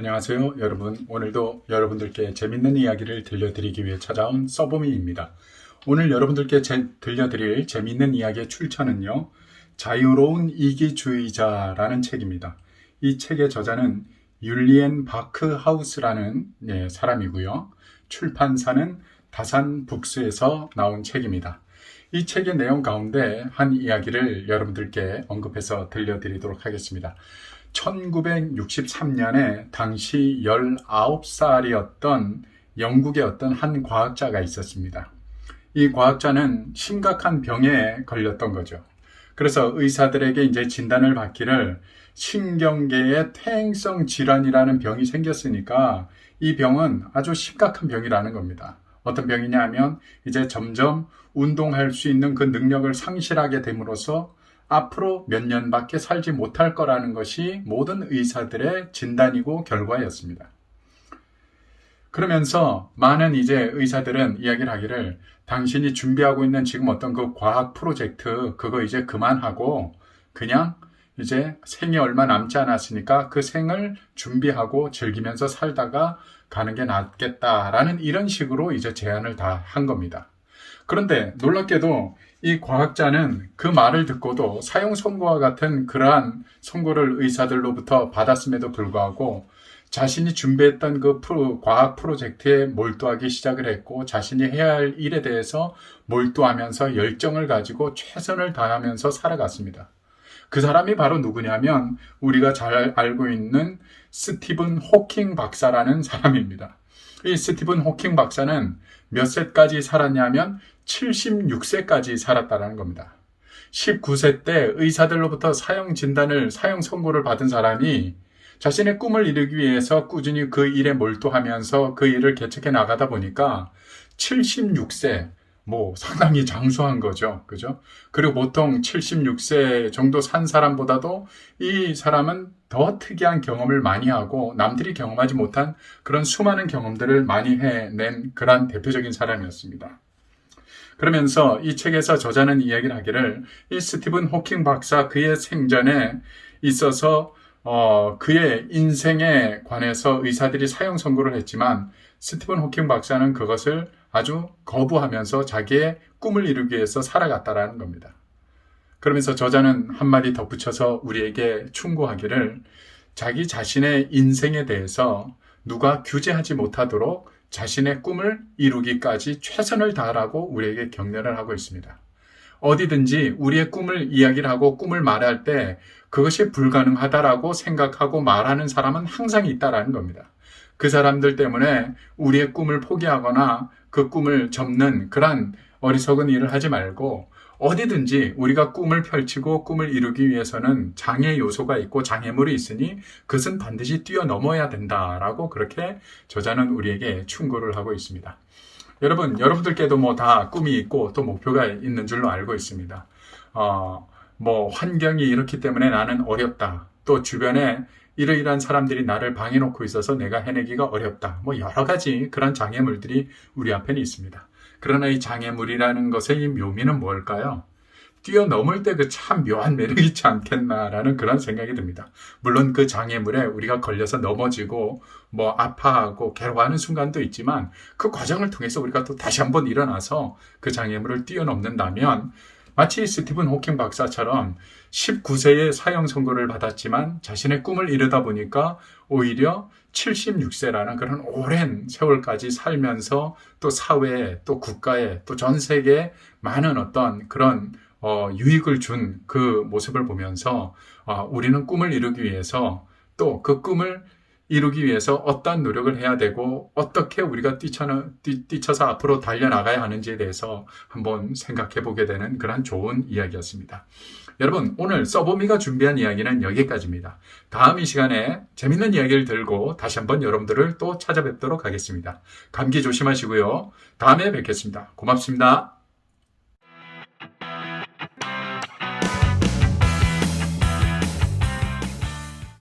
안녕하세요, 여러분. 오늘도 여러분들께 재밌는 이야기를 들려드리기 위해 찾아온 서보미입니다. 오늘 여러분들께 제- 들려드릴 재밌는 이야기의 출처는요, 자유로운 이기주의자라는 책입니다. 이 책의 저자는 율리엔 바크 하우스라는 예, 사람이고요. 출판사는 다산 북스에서 나온 책입니다. 이 책의 내용 가운데 한 이야기를 여러분들께 언급해서 들려드리도록 하겠습니다. 1963년에 당시 19살이었던 영국의 어떤 한 과학자가 있었습니다. 이 과학자는 심각한 병에 걸렸던 거죠. 그래서 의사들에게 이제 진단을 받기를 신경계의 퇴행성 질환이라는 병이 생겼으니까 이 병은 아주 심각한 병이라는 겁니다. 어떤 병이냐 하면 이제 점점 운동할 수 있는 그 능력을 상실하게 됨으로써 앞으로 몇 년밖에 살지 못할 거라는 것이 모든 의사들의 진단이고 결과였습니다. 그러면서 많은 이제 의사들은 이야기를 하기를 당신이 준비하고 있는 지금 어떤 그 과학 프로젝트 그거 이제 그만하고 그냥 이제 생이 얼마 남지 않았으니까 그 생을 준비하고 즐기면서 살다가 가는 게 낫겠다라는 이런 식으로 이제 제안을 다 한 겁니다. 그런데 놀랍게도 이 과학자는 그 말을 듣고도 사용 선고와 같은 그러한 선고를 의사들로부터 받았음에도 불구하고 자신이 준비했던 그 프로- 과학 프로젝트에 몰두하기 시작을 했고 자신이 해야 할 일에 대해서 몰두하면서 열정을 가지고 최선을 다하면서 살아갔습니다. 그 사람이 바로 누구냐면 우리가 잘 알고 있는 스티븐 호킹 박사라는 사람입니다. 이 스티븐 호킹 박사는 몇 세까지 살았냐면 76세까지 살았다는 겁니다. 19세 때 의사들로부터 사형 진단을, 사형 선고를 받은 사람이 자신의 꿈을 이루기 위해서 꾸준히 그 일에 몰두하면서 그 일을 개척해 나가다 보니까 76세, 뭐 상당히 장수한 거죠. 그죠? 그리고 보통 76세 정도 산 사람보다도 이 사람은 더 특이한 경험을 많이 하고 남들이 경험하지 못한 그런 수많은 경험들을 많이 해낸 그러한 대표적인 사람이었습니다. 그러면서 이 책에서 저자는 이야기를 하기를 이 스티븐 호킹 박사 그의 생전에 있어서 어, 그의 인생에 관해서 의사들이 사형 선고를 했지만 스티븐 호킹 박사는 그것을 아주 거부하면서 자기의 꿈을 이루기 위해서 살아갔다라는 겁니다. 그러면서 저자는 한마디 덧붙여서 우리에게 충고하기를 자기 자신의 인생에 대해서 누가 규제하지 못하도록 자신의 꿈을 이루기까지 최선을 다하라고 우리에게 격려를 하고 있습니다. 어디든지 우리의 꿈을 이야기를 하고 꿈을 말할 때 그것이 불가능하다라고 생각하고 말하는 사람은 항상 있다라는 겁니다. 그 사람들 때문에 우리의 꿈을 포기하거나 그 꿈을 접는 그런 어리석은 일을 하지 말고 어디든지 우리가 꿈을 펼치고 꿈을 이루기 위해서는 장애 요소가 있고 장애물이 있으니 그것은 반드시 뛰어넘어야 된다라고 그렇게 저자는 우리에게 충고를 하고 있습니다. 여러분, 여러분들께도 뭐 다 꿈이 있고 또 목표가 있는 줄로 알고 있습니다. 어, 뭐 환경이 이렇기 때문에 나는 어렵다. 또 주변에 이러이러한 사람들이 나를 방해놓고 있어서 내가 해내기가 어렵다. 뭐 여러 가지 그런 장애물들이 우리 앞에는 있습니다. 그러나 이 장애물이라는 것의 이 묘미는 뭘까요? 뛰어넘을 때 그 참 묘한 매력이 있지 않겠나라는 그런 생각이 듭니다. 물론 그 장애물에 우리가 걸려서 넘어지고 뭐 아파하고 괴로워하는 순간도 있지만 그 과정을 통해서 우리가 또 다시 한번 일어나서 그 장애물을 뛰어넘는다면 마치 스티븐 호킹 박사처럼 19세에 사형 선고를 받았지만 자신의 꿈을 이루다 보니까 오히려 76세라는 그런 오랜 세월까지 살면서 또 사회에 또 국가에 또 전 세계에 많은 어떤 그런 어, 유익을 준 그 모습을 보면서 어, 우리는 꿈을 이루기 위해서 또 그 꿈을 이루기 위해서 어떤 노력을 해야 되고 어떻게 우리가 뛰쳐, 뛰, 뛰쳐서 앞으로 달려나가야 하는지에 대해서 한번 생각해 보게 되는 그런 좋은 이야기였습니다. 여러분 오늘 서보미가 준비한 이야기는 여기까지입니다. 다음 이 시간에 재밌는 이야기를 들고 다시 한번 여러분들을 또 찾아뵙도록 하겠습니다. 감기 조심하시고요. 다음에 뵙겠습니다. 고맙습니다.